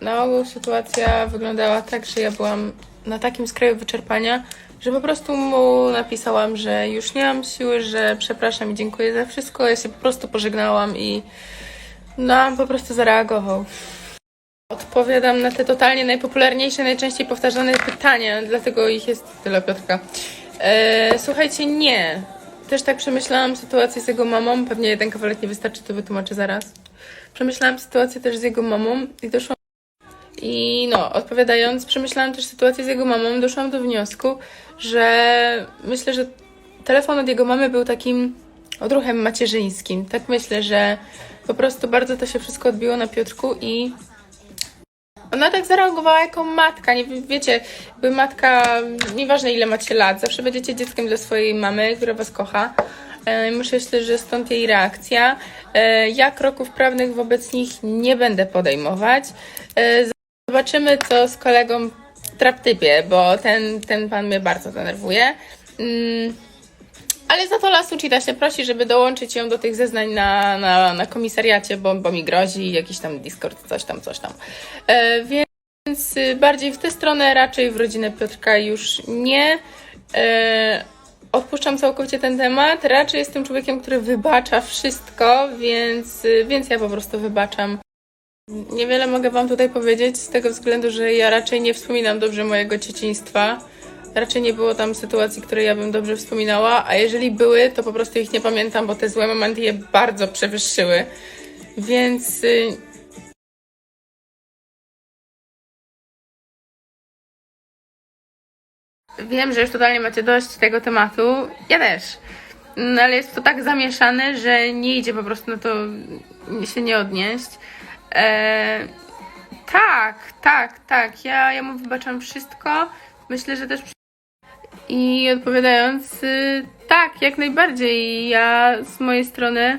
Na ogół sytuacja wyglądała tak, że ja byłam na takim skraju wyczerpania, że po prostu mu napisałam, że już nie mam siły, że przepraszam i dziękuję za wszystko. Ja się po prostu pożegnałam i no, po prostu zareagował. Odpowiadam na te totalnie najpopularniejsze, najczęściej powtarzane pytania, dlatego ich jest tyle, Piotrka. E, słuchajcie, nie. Też tak przemyślałam sytuację z jego mamą. Pewnie jeden kawałek nie wystarczy, to wytłumaczę zaraz. Przemyślałam sytuację też z jego mamą i doszłam. I no, odpowiadając, przemyślałam też sytuację z jego mamą. Doszłam do wniosku, że myślę, że telefon od jego mamy był takim odruchem macierzyńskim. Tak myślę, że po prostu bardzo to się wszystko odbiło na Piotrku i ona tak zareagowała jako matka, nie wie- wiecie, jakby matka, nieważne ile macie lat, zawsze będziecie dzieckiem dla swojej mamy, która was kocha. E, Myślę, że stąd jej reakcja. E, Ja kroków prawnych wobec nich nie będę podejmować. E, Zobaczymy, co z kolegą w traptypie, bo ten, ten pan mnie bardzo denerwuje. Ale za to Lasu Cheetah się prosi, żeby dołączyć ją do tych zeznań na, na, na komisariacie, bo, bo mi grozi jakiś tam Discord, coś tam, coś tam. E, więc y, bardziej w tę stronę, raczej w rodzinę Piotrka już nie. E, odpuszczam całkowicie ten temat. Raczej jestem człowiekiem, który wybacza wszystko, więc, y, więc ja po prostu wybaczam. Niewiele mogę Wam tutaj powiedzieć, z tego względu, że ja raczej nie wspominam dobrze mojego dzieciństwa. Raczej nie było tam sytuacji, które ja bym dobrze wspominała, a jeżeli były, to po prostu ich nie pamiętam, bo te złe momenty je bardzo przewyższyły. Więc y, wiem, że już totalnie macie dość tego tematu. Ja też. No ale jest to tak zamieszane, że nie idzie po prostu na to się nie odnieść. E, tak, tak, tak. Ja, ja mu wybaczam wszystko. Myślę, że też i odpowiadając, y, tak, jak najbardziej. Ja z mojej strony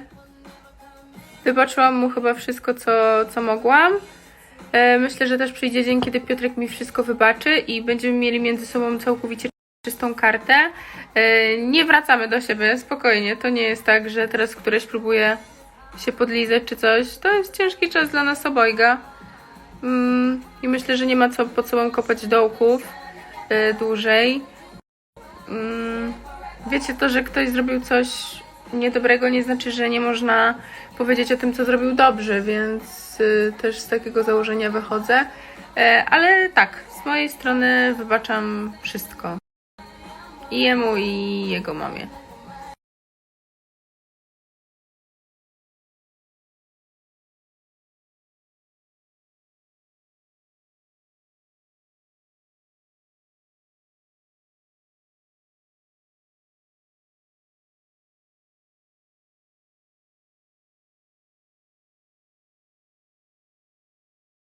wybaczyłam mu chyba wszystko, co, co mogłam. E, Myślę, że też przyjdzie dzień, kiedy Piotrek mi wszystko wybaczy i będziemy mieli między sobą całkowicie czystą kartę. E, Nie wracamy do siebie, spokojnie. To nie jest tak, że teraz któreś próbuje się podlizać czy coś. To jest ciężki czas dla nas obojga. Mm, I myślę, że nie ma co pod sobą kopać dołków e, dłużej. Mm, Wiecie, to, że ktoś zrobił coś niedobrego, nie znaczy, że nie można powiedzieć o tym, co zrobił dobrze, więc y, też z takiego założenia wychodzę. E, ale tak, z mojej strony wybaczam wszystko. I jemu, i jego mamie.